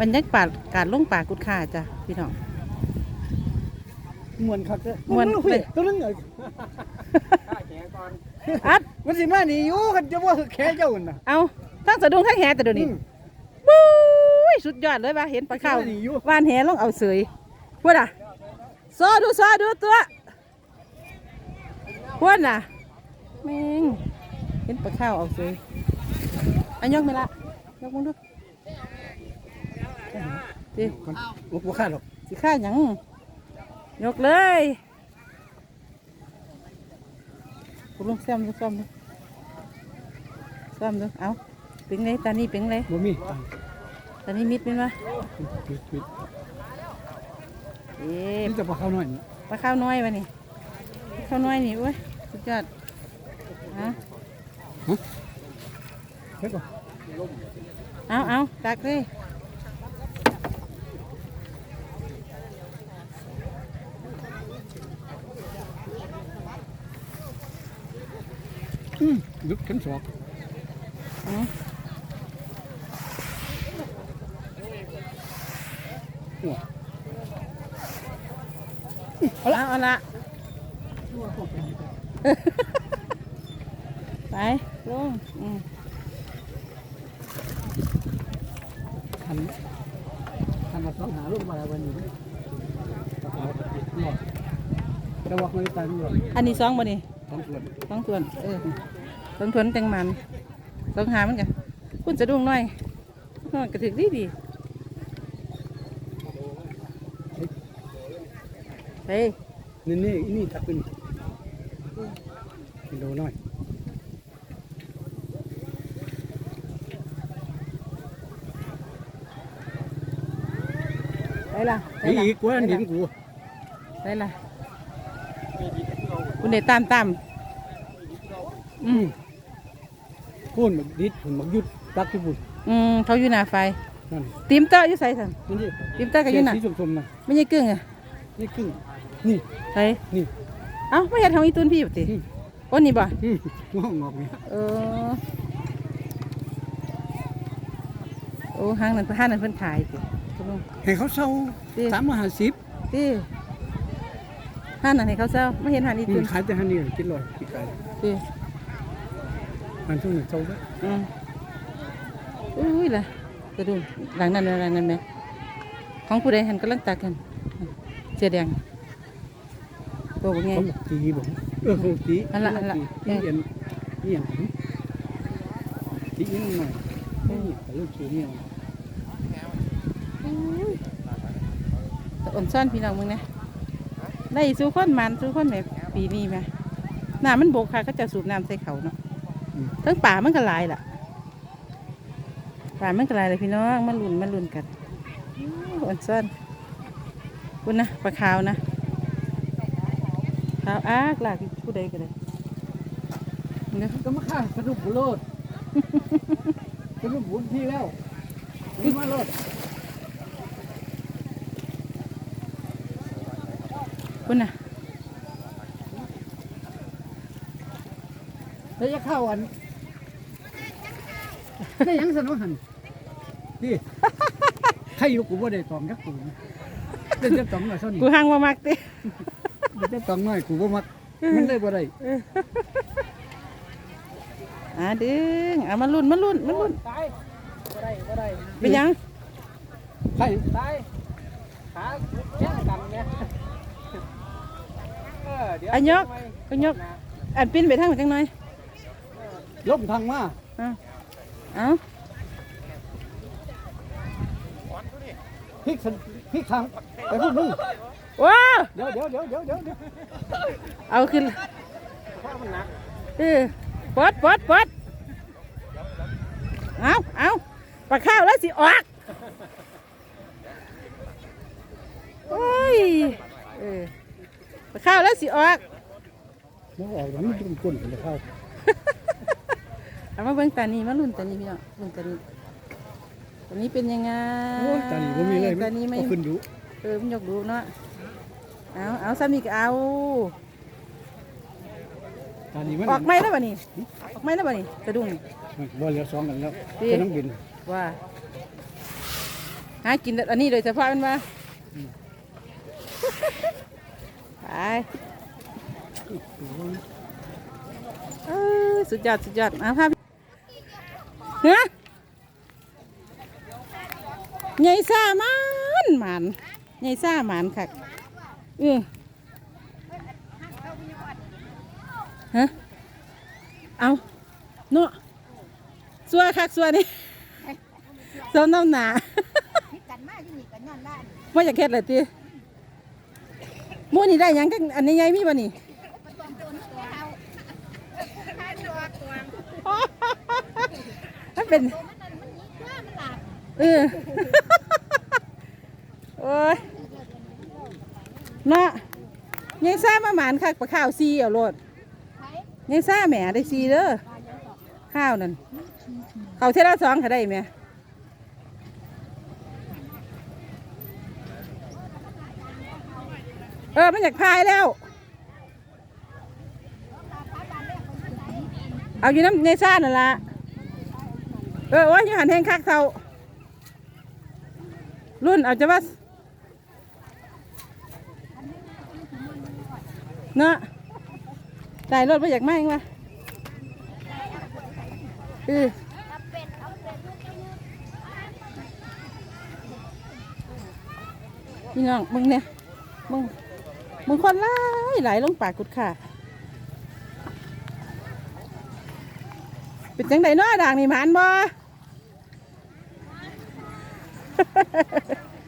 บรรยากาศการลงป่ากุดข่าจ้ะพี่น้อง มวนคักเด้อม่วนเฮ้ยตัวนึงเอ้ยอัด มันสิมานี่อยู่คันจะว่าแค่เจ้าน่ะเอาทั้งสะดุ้งทั้งแหแต่เดี๋ยวนี้อืมปุ้ยสุดยอดเลยว่ะเห็นปลาข้าว นี่อยู่ว่านแหลงเอาเสยพวดอะซอดูซอดูตัวพวดน่ะแม่งเห็นปลาข้าวเอาเสยอันยกไหมละยกมึงดู ดิก่อนบ่บ่คาดหรอกสิข้าหยังยกเลยกูลงแซมดูแซมดูแซมดูเอาเป็นไงตานี่เป็นไงบ่มีตังค์ตานี่มิดเป็นวะปิดปิดเอ๊ะนี่จะบ่เข้าหน่อยนี่ปลาข้าวน้อยวะนี่ปลาข้าวน้อยนี่เว้ยสุดยอดฮะเฮ็ดบ่เอาเอาตักเลย ลึกเข็มศอกอืมโอ้เอาละเอาละไปลงอืมคันคันละสองหาลูกมาแล้ววันนี้เอาหลอดแต่ว่าคนตายไม่หลอดอันนี้สองบ่นี่สองส่วนสองส่วนเออ สองส่วนจังมันสองหามันกันคุณจะดุ้งหน่อยน้อยกระถึกดีดีเฮ้ยนี่นี่นี่ทักเป็นกิโลน้อยไปล่ะไปนี่ล่ะอีกกว่าเห็นกูไปล่ะคุณเดตามตามอืม พูนบักดิดผมบักยุดตักที่ปุ่นอืมเขาอยู่หน้าไฟ นั่นติมเตอร์อยู่ใส่สันนี่ดิติมเตอร์ก็อยู่หน้าสีส้มๆนะไม่ใช่กึ่งอะนี่ครึ่งนี่ใส่นี่เอ้าไม่เห็นของอีตุนพี่ปติอืมโอ้นี่บ่ อืมงอกงอกนี่เออ โอ้ห้างนั้นห้างนั้นเพิ่นขายติคุณลุง ให้เขาเศร้าติสามร้อยห้าสิบติห้างนั้นให้เขาเจ้าไม่เห็นห้างอีอืตุมนขายแต่ฮันนี่กินลอยกินไก่ติ อันช่วงนี้เศร้าไหมอืมอุ้ยล่ะกระดุมหลังนั้นหลังนั้นไหมของผู้ใดหันกำลังตักกันเสียแดงโตบ่ไงเขาบอกตีบอกเออเขาบอกตีอันละอันละตีเอ็นนี่อย่างนี้ตีนิดหน่อยนี่แต่ลูกชูนี่ตะอ่อนซ่อนพี่น้องมึงนะได้สู้คนมันสู้คนแบบปีนี้ไหมน้ำมันบกค่ะก็จะสูบน้ำใส่เขาเนาะ ทั้งป่ามันก็หลายล่ะป่ามันก็หลายเลยพี่น้องมาลุ่นมาลุ่นกันอู้อ่อนซ่อนคุณนะปลาขาวนะขาวอากลากผู้ใดก็ได้เนอะก็มาฆ่าสรุปบุโรดสรุปบุญพี่แล้วขึ้นมาโลดคุณนะ แล้ว จะเข้าอันได้ยังสนุกหันพี่ใครอยู่กูว่าได้ตองยักษ์กูนะเล่นจะตองหน่อยเท่านี้กูห่างมามากติเล่นจะตองหน่อยกูว่ามักมันได้บ่ได้อ่าดึงเอามาลุ่นมาลุ่นมาลุ่นตายบ่ได้บ่ได้เป็นหยังใครตายขาแย่งกันเนี่ยเออเดี๋ยวอันยกอันยกอันปิ้นไปทางไหนจังหน่อย ล้มทางมาเอาเอาพลิกสันพลิกทางไปพุ่งมึงว้าวเดี๋ยวเดี๋ยวเดี๋ยวเดี๋ยวเดี๋ยวเดี๋ยวเอาขึ้นข้ามันหนักเออปดปดปดเอาเอาปลาข้าวแล้วสิออกโอ้ยเออปลาข้าวแล้วสิออกมันออกแล้วมันจุ่มก้นเลยเข้า เอามาเบิ่งตานี้มาลุ้นตานี้พี่น้องลุ้นตานี้ตานี้เป็นยังไงโอ้ยตานี่บ่มีเลยตานี้ไม่เอาขึ้นดูเออมันยกดูเนาะเอาเอาสามีก็เอาตานี่มันออกไหมแล้วบ่นี่ออกไหมแล้วบ่นี่กระดุงบ่เหลือสองกันแล้วดีเป็นน้องบินว่าหากินอันนี้โดยเฉพาะมันว่าไปเออสุดยอดสุดยอดมาภาพเฮ้ย ใหญ่ซ่ามันหมันใหญ่ซ่าหมันคักเออฮะเอาเนาะสัวคักสัวนี่เจ้าน้ำหนาพิกันมาที่นี่กันย้อนด้านว่าอยากเฮ็ดเลยทีหมู่นี่ได้หยังกันอันนี้ไงมีบ่นี่ก็ต้องโดนตัวเฮาถ้าตัวตัวมันเป็น เออโอ้ยเนาะยังซ่ามาหมานคักปลาข้าวซีเอาโลดยังซ่าแหมได้ซีเด้อข้าวนั่นเขาเท่าสองเขาได้ไหมเออมันอยากพายแล้ว เอาอยู่น้ำในซ่านั่นละเออว่าอยู่หันแห้งคักเท่า รุ่นเอาจะว่าเนาะได้รถไปอยากไหมวะอือพี่น้องมึงเนี่ยมึงมึงคนหลายหลลงปากกุดค่ะ เป็นจังไดนาะด่างนี่หมานบ่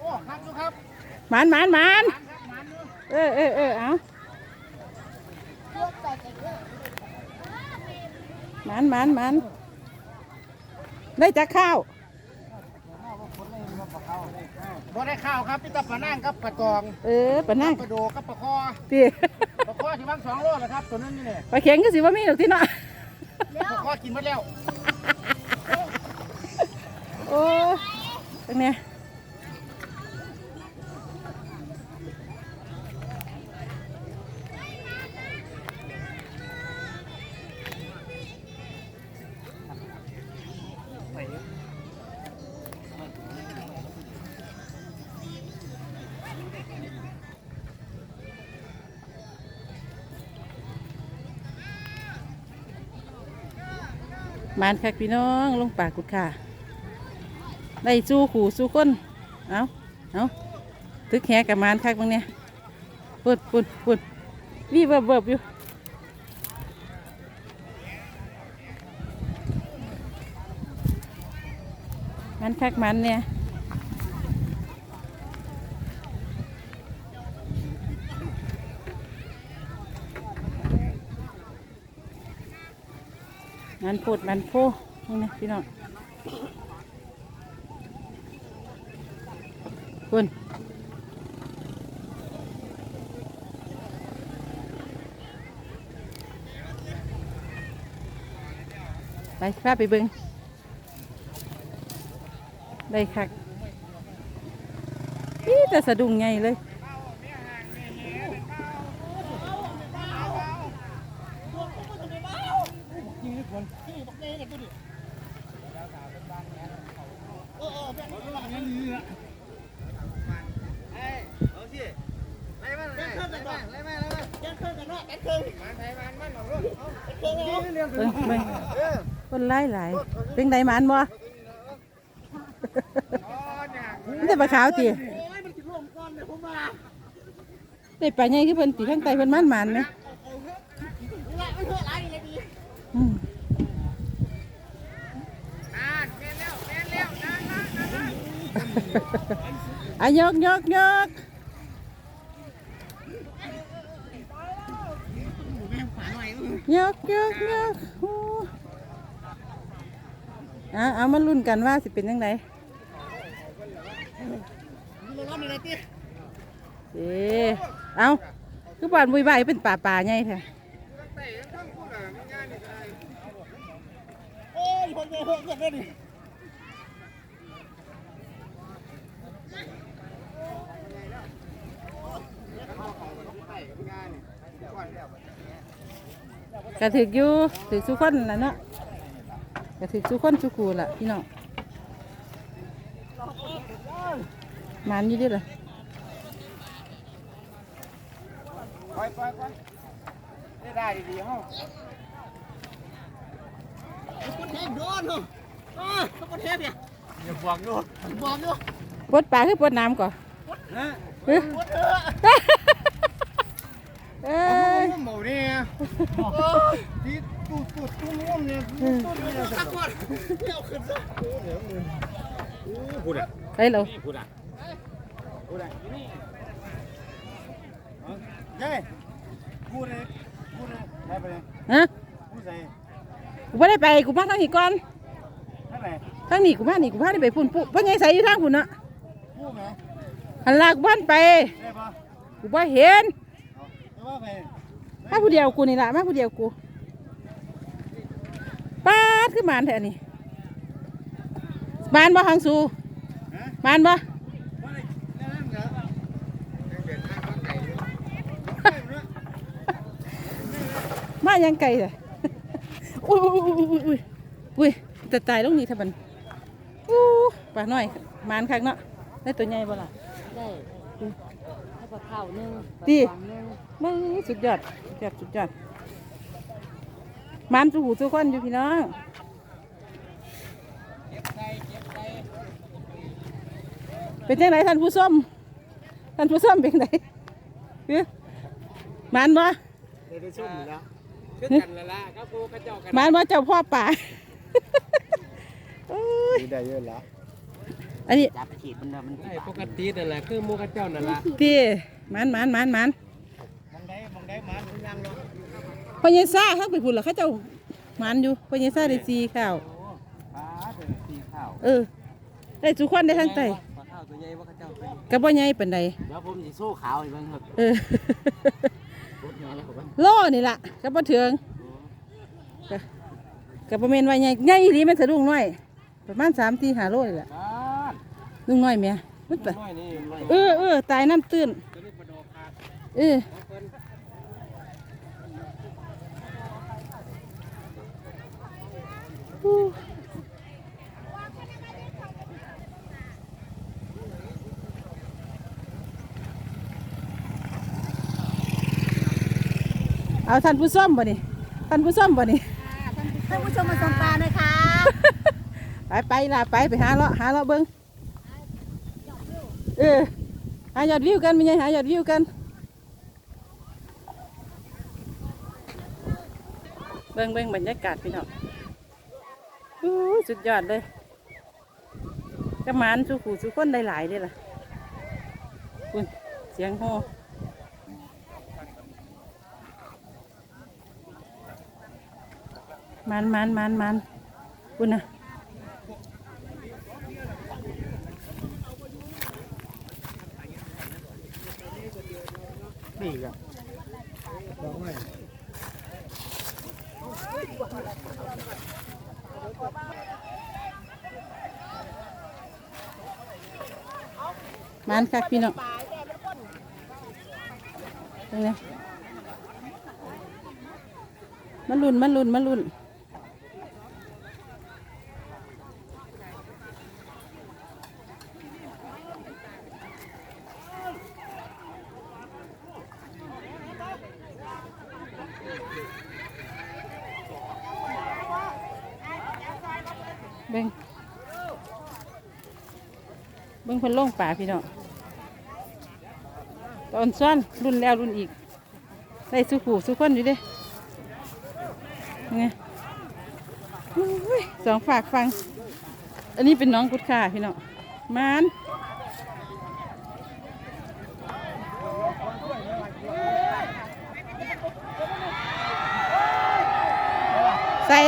โอ้ครับดูครับหมานหมานหมานเออเออเออเอาพวกใส่ใจเยอะหมานหมานหมานได้จากข้าวบ่ได้ข้าวครับพี่ตาปลานั่งครับปลาตองเออปะนั่งปลาโดกับปลาคอตีปลาคอที่บ้างสองโลแล้วครับตัวนั้นนี่เนี่ยปลาเข็งก็สิว่ามีดอกที่เนาะปลาคอกินหมดแล้วโอ้ตรงเนี้ย มานคักพี่น้องลงปากกุดค่ะได้สู้ขู่สู้คนเอาเอาตึกแหกับมานคักบางเนี่ยปุ่นปุ่นปุ่นวี่เบิบเบิบอยู่มันคักมันเนี่ย มันพูดมันโพนี่นะพี่น้องคุณไปพาไปเบิงได้คักนี่แต่สะดุ้งไงเลย เบิ่งเบิ่งคนไล่หลายเป็นไดหมันบ่นี่แต่ปลาขาวตีได้ปลาใหญ่คือเพิ่นตีทั้งไตเพิ่นมันมันไหมอะยกยกยก ยกยกยกอะเอามาลุ้นกันว่าสิเป็นยังไงเอ๊เอาคือบ้านบุยใบเป็นป่าป่าไงแท้โอ้ยคนเยอะเยอะเลยดิ กระถึกอยู่ถึกสุคนนั่นล่ะเนาะกระถึกสุคนสุกูล่ะพี่น้องมันอยู่เดิล่ะไปไปไปได้ได้ดีๆห้องคนเทพโดนเหรออ่าคนเทพเนี่ยอย่าบอกโดนบอกโดนปวดปากคือปวดน้ำก่อนฮะเอ้ยเอ้ย หมูเนี่ยที่ตูดตูดตุ้งง่วมเนี่ยตุ้ดเนี่ยสักคนเที่ยวขึ้นซะโอ้เดี๋ยวมึงโอ้พูดอะไปเราพูดอะพูดอะนี่เฮ้ยพูดเลยพูดเลยได้ไปเลยฮะพูดใส่กูไม่ได้ไปกูมาทางนี้ก่อนท่านไหนทางนี้กูมานี่กูพาได้ไปพุ่นปุ๊บเพราะไงใส่อยู่ทางพุ่นเนาะพูดไหมหันหลากบ้านไปได้ปะกูบ่เห็นแต่ว่าไป มาผู้เดียวกูนี่ล่ะมาผู้เดียวกูป้าดคือหมานแท้นี่หมานบ่หังสูฮะหมานบ่ว่าได้นั่นเหรอยังเดินทางมาไกลอยู่มายังไกลเลยอุ้ยอุ้ยอุ้ยอุ้ยอุ้ยแต่ตายลงนี่ถ้ามันอู้ปลาน้อยหมานคักเนาะได้ตัวใหญ่บ่ล่ะได้ให้ปลาข้าวหนึงดีปลาหนึง มึงสุดยอดสุดยอดสุดยอดหมันสู่หูสู่คนอยู่พี่น้องเป็นจังไงท่านผู้ชมท่านผู้ชมเป็นไงเฮ้ยหมันบ่เดี๋ยวได้ชุ่มอยู่แล้วคือกันละละก็ปูกระเจ้ากันหมันบ่เจ้าพ่อป่าโอ้ยได้เยอะแล้วอันนี้จับขีดมันเด้อมันไอ้ปกตินั่นแหละคือหมูกระเจ้านั่นละพี่หมันหมันหมันหมัน มองได้มองได้มาทุกอย่างเนาะ พ่อใหญ่ซ่าเขาไปพุ่นเหรอเขาเจ้าหมันอยู่พ่อใหญ่ซ่าได้ซีข้าวป้าเดินสีข้าวเออได้ทุกคนได้ทั้งไตปลาข้าวตัวใหญ่ว่ากระเจ้าเป็นกับบ่ใหญ่ปานใดเดี๋ยวผมสิสู้ขาวให้เบิ่งครับเออ รถใหญ่แล้วครับโล่นี่ล่ะกับบ่เถืองกะกับบ่แม่นว่าใหญ่ใหญ่อีหลีแม่นสะดุ้งน้อย ประมาณ3 4 5โลนี่ล่ะป้าลุงน้อยแม่มันไปน้อยนี่น้อยเออเออตายน้ำตื้นตัวนี้ปลาดอกขาดเออ ของเพิ่น เอาท่านผู้ส้มบ่นี่ท่านผู้ส้มบ่นี่ท่านผู้ชมมาชมปลาหน่อยค่ะ ไปไปล่ะไปไปหาเลาะหาเลาะเบิ้งเออหายอดวิวกันมีไงหายอดวิวกันเบิ้งเบิ้งบรรยากาศพี่น้องอู้ สุดยอดเลยกระมานสุขูสุขคนได้หลายเด้ล่ะคุณเสียงโฮมันมันมันมันคุณนะนี่ครับดอกไม้ มันคักพี่น้องตรงนี้มันลุนมันลุนมันลุน เบิ้งเบิ้งเพิ่นลงป่าพี่น้องตอนซ้อนรุ่นแล้วรุ่นอีกได้สุขูสุขคนอยู่เด้ไงสองฝากฟัง อันนี้เป็นน้องกุดข่าพี่น้องมานใส่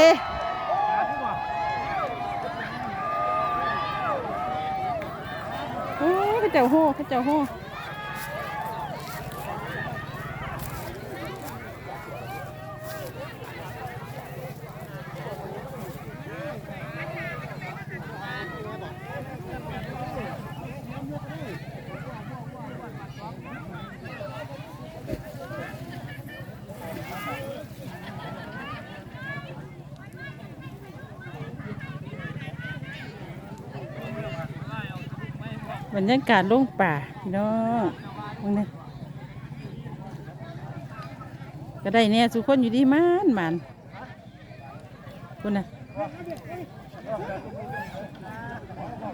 โอ้ยเขา เจ้าโห่ รรยากาศลงป่าพี่น้องมึงเนี่ยก็ได้เนี่ยสุคนอยู่ดีมันมันคุณน่ะ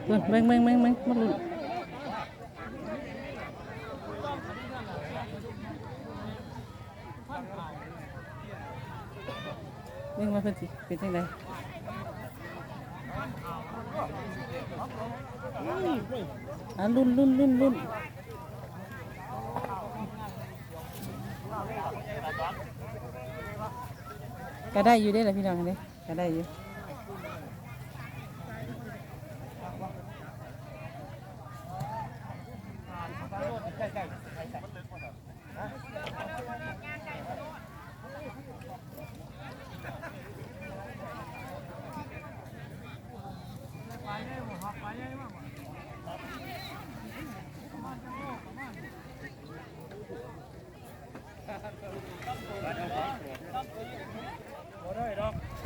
คุณเบิ่งเบิ่งเบิ่งเบิ่งมาลุ้นเบิ่งว่าเพิ่อนสิเป็นจังได อะลุ้นลุ่นลุ่นลุ่นก็ได้อยู่ได้อล่ะพี่น้องเลยก็ได้อยู่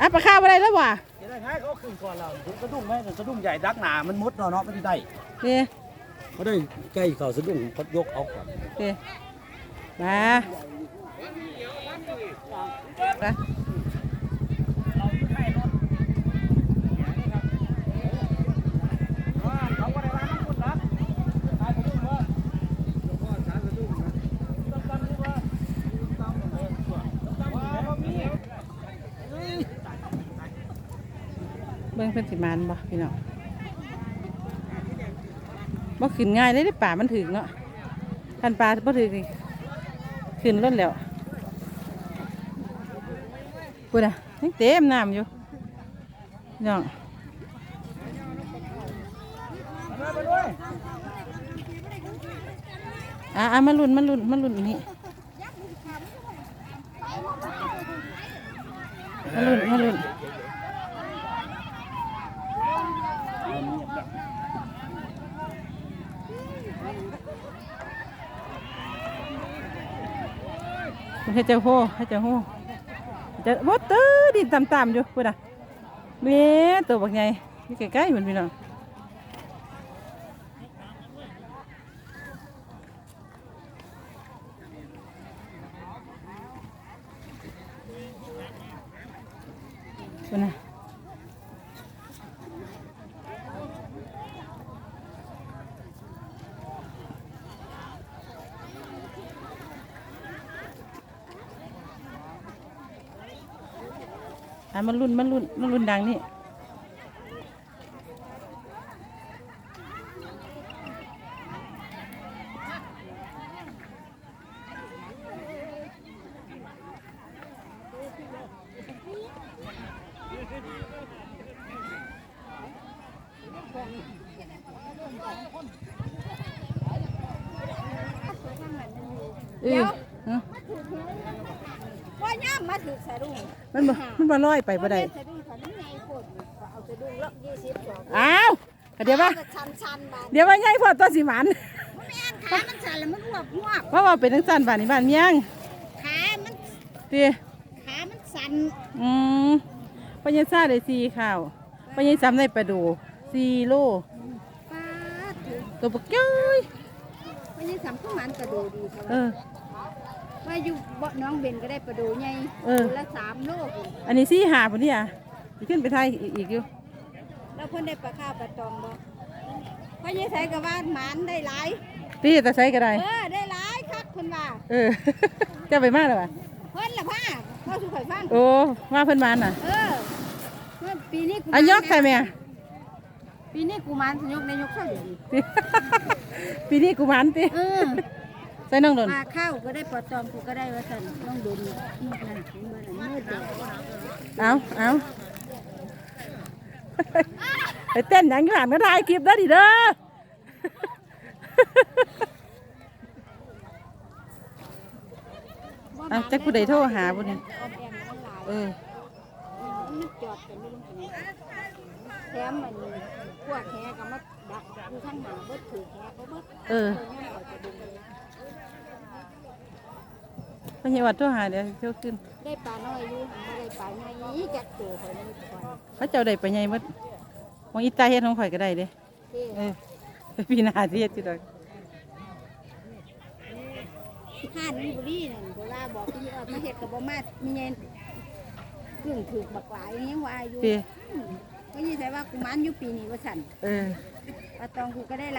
อะ ปลาข้าวอะไรแล้ววะจะได้ท้ายเขาขึ้นก่อนเราถึงสะดุ้งไหมแต่สะดุ้งใหญ่ดักหนามันมุดเนาะเนาะไม่ได้เด้เขาได้ใกล้เขาสะดุ้งเขายกเอาก่อนเด้มา เบิ่งเพิ่นสิมานบ่พี่น้องบ่ขึ้นง่ายเลยได้ป่ามันถึงเนาะคันปลาบ่ถึงนี่ขึ้นล้นแล้วพูดอะยังเต็มน้ำอยู่น้องอะอะมาลุ้นมาลุ้นมาลุ้นนนี้มาลุ้นมาลุ้น ให้เจ้าโหให้เจ้าโหจะวัดตื้อดินต่ำๆอยู่พูดอะเมตัวบักใหญ่ยี่ใกล้ๆเหมือนพี่น้อง มันรุ่นมันรุ่นมันรุ่นดังนี่เออเอ้า ว่าย่า มมาถือสะดุ้งมันบ่มันบ่ลอยไปบ่ได้สะดุ้งเขาไม่ไงคนเอาสะดุ้งละยี่สิบสองอ้าวเดี๋ยวว่าชันชันๆบานเดี๋ยวว่าไงพ่อตัวสิหมันมันแม่นขามันสั่นแล้วมันอ้วกอ้วกว่าว่าเป็นทั้งสั้นบ้านนี้บ้านเมียงขามันตีขามันสั่นอืมปัญญาซาได้สี่ข้าวปัญญาซ้ำได้ปลาดูสี่โลป้าดถือตัวปักจ้อยวันนี้สามข้าวมันกระโดดดีเขาเอว่าอ ว่าอยู่บ่น้องเบนก็ได้ประดูไงเออละสามโลพุ่นอันนี้สี่หาปุ่นนี่อะสิขึ้นไปไทยอีกอีกอยู่แล้วเพิ่นได้ปลาข้าวปลาตองบ่เพราะยี่ใส่กับว่าหมันได้หลายตีแต่ใช้ก็ได้ เออได้หลายครับเพิ่นว่าเออจะไปมากหรอวะเพิ่นละผ้าพ่อสุข่อยฟังโอ้มาเพิ่นมานน่ะเออเมื่อปีนี้กูอันยกใส่แม่ ปีนี้กูมันยกในยกเท่าเดียวนี้ปีนี้กูมันติ เออ ใส่น้องโดนปลาข้าวก็ได้ปลาตองกูก็ได้ว่าซั่นน้องโดนนี่นั่นเห็นบ่นั่นมืดเดียวเอาเอาไปเต้นหยังอยู่หันก็ถ่ายคลิปได้ดิเด้อเอาจักผู้ใดโทรหาบุญนี่ออมแอมมันหลายเออมันจอดกันนี่มันแถมมันพวกแหก็มาดักอยู่ข้างหน้าเบิดถือแหก็เบิดเออเพญาวัดโทรหาเดี๋ยวเทรขึ้น ได้ปลาน้อยอยู่ไม่ได้ปลาใหญ่อีกจักโตข่อยไม่ได้ปลาเขาเจ้าได้ไปใหญ่มั้งมองอีตาเฮ็ดของข่อยก็ได้เด้เท่เออไปปีหน้าสิเฮ็ดสิดอกห้านมีบุรีนั่นบ่ว่าบอกพี่เออมาเฮ็ดก็บ่มามีเงินเครื่องถูกบักหลายยังว่าอยู่พี่ก็ยิ่งใส่ว่ากุมารอยู่ปีนี้ว่าสั่นเออปาตองกูก็ได้